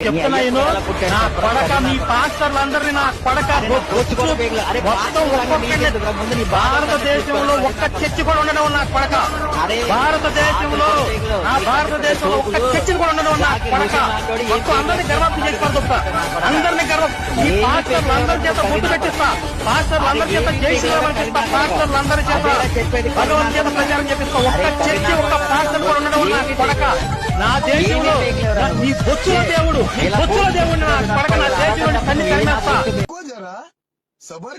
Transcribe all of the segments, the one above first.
చెప్తున్నా నేను నా కొడక మీ పాస్టర్లందరినీ నా కొడక మొత్తం ఒక్కొక్కరిని భారతదేశంలో ఒక్క చర్చి కూడా ఉండడం నా కొడక. భారతదేశంలో ఆ భారతదేశంలో ఒక్క చర్చను కూడా ఉండదు ఉన్నా అందరినీ గర్వం చేసి పడుతుంటా అందరినీ గర్వం ఈ పాస్టర్లు అందరి చేత ముద్దు పెట్టిస్తా. పాస్టర్లు అందరి చేత జయశ్రీరామనిపిస్తా పాస్టర్లు అందరి చేత భగవంతు చేత ప్రచారం చేపిస్తా. ఒక్క చర్చ ఒక్క పాస్టర్ కూడా ఉండడం ఉన్నా కొడక నా దేశంలో నీ బొచ్చుల దేవుడు బొచ్చుల దేవుడు నా నా దేశంలో తల్లి సబర్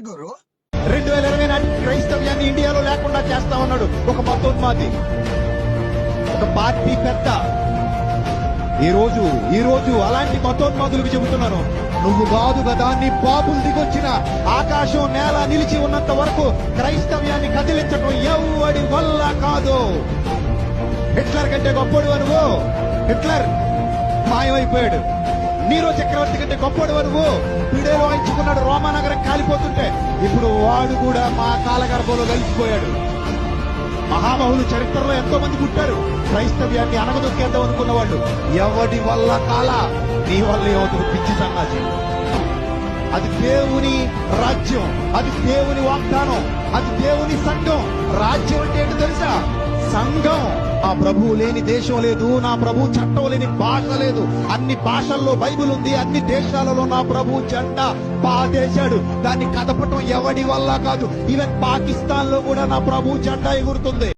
రెండు వేల ఇరవై నాటి క్రైస్తవ్యాన్ని చేస్తా ఉన్నాడు. ఒక మతోన్మాది ఒక పార్టీ పెద్ద. ఈ రోజు ఈ రోజు అలాంటి మతోన్మాదులకు చెబుతున్నాను. నువ్వు కాదు కదా నీ బాబులు దిగొచ్చిన ఆకాశం నేల నిలిచి ఉన్నంత వరకు క్రైస్తవ్యాన్ని కదిలించడం ఎవడి వల్ల కాదు. హిట్లర్ కంటే గొప్పడు అనువు. హిట్లర్ మాయమైపోయాడు. నీరో చక్రవర్తి కంటే గొప్పడు అనువు. పీడేలో వాయించుకున్నాడు రోమానగరం కాలిపోతుంటే. ఇప్పుడు వాడు కూడా మా కాలగర్భంలో కలిసిపోయాడు. మహామహులు చరిత్రలో ఎంతో మంది పుట్టారు. క్రైస్తవ్యాన్ని అనగదొక్కేద్దాం అనుకున్న వాళ్ళు ఎవడి వల్ల కాల? నీ వల్ల ఏమవుతుంది? పిచ్చి సన్నాసి అది దేవుని రాజ్యం. అది దేవుని వాగ్దానం. అది దేవుని సంఘం. రాజ్యం అంటే ఏంటో తెలుసా? సంఘం. ఆ ప్రభువు లేని దేశం లేదు. నా ప్రభు చట్టం లేని భాష లేదు. అన్ని భాషల్లో బైబిల్ ఉంది. అన్ని దేశాలలో నా ప్రభు జెండా బాధేశాడు దాన్ని కదపటం ఎవడి వల్ల కాదు. ఈవెన్ పాకిస్తాన్లో కూడా నా ప్రభు జెండా ఎగురుతుంది.